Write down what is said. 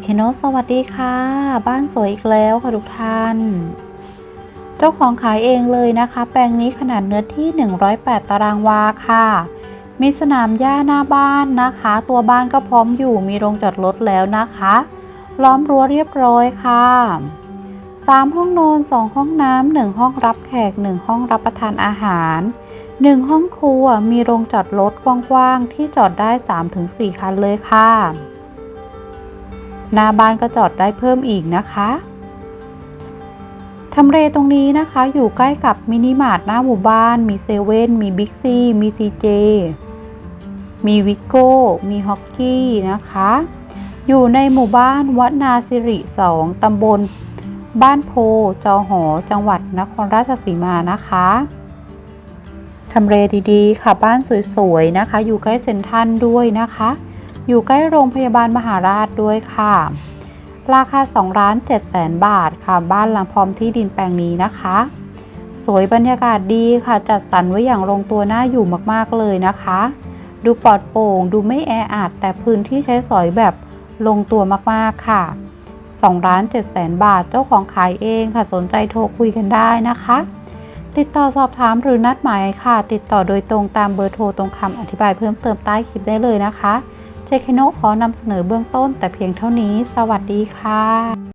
เคโนสวัสดีค่ะ บ้านสวยอีกแล้วค่ะทุกท่าน เจ้าของขายเองเลยนะคะ แปลงนี้ขนาดเนื้อที่ 108 ตารางวาค่ะ มีสนามหญ้าหน้าบ้านนะคะ ตัวบ้านก็พร้อมอยู่มีโรงจอดรถแล้วนะคะ ล้อมรั้วเรียบร้อยค่ะ 3 ห้องนอน 2 ห้องน้ำ1ห้องรับแขก 1 ห้องรับประทานอาหาร 1 ห้องครัวมีโรงจอดรถกว้างๆที่จอดได้ 3-4 คันเลยค่ะ หน้าบ้านก็จอดได้เพิ่มอีกนะคะทำเลตรงนี้นะคะ อยู่ใกล้กับมินิมาร์ทหน้าหมู่บ้าน มีเซเว่นมีบิ๊กซีมีซีเจมีวิโก้ มีฮอกกี้นะคะ อยู่ในหมู่บ้านวัดนาสิริ2ตำบล บ้านโพ จอหอ จังหวัดนครราชสีมานะคะทำเลดีๆ ค่ะ บ้านสวยๆ นะคะ อยู่ใกล้เซ็นทรัลด้วยนะคะ อยู่ใกล้โรงพยาบาลมหาราชด้วยค่ะ ราคา2ล้าน7แสนบาทค่ะบ้านหลังพร้อมที่ดินแปลงนี้นะคะ สวยบรรยากาศดีค่ะจัดสรรไว้อย่างลงตัวน่าอยู่มากๆเลยนะคะ ดูปลอดโปร่งดูไม่แออัดแต่พื้นที่ใช้สอยแบบลงตัวมากๆค่ะ2ล้าน7แสนบาทเจ้าของขายเองค่ะสนใจโทรคุยกันได้นะคะ ติดต่อสอบถามหรือนัดหมายค่ะ ติดต่อโดยตรงตามเบอร์โทรตรงคำอธิบายเพิ่มเติมใต้คลิปได้เลยนะคะ เจคโนขอนำเสนอเบื้องต้นแต่เพียงเท่านี้ สวัสดีค่ะ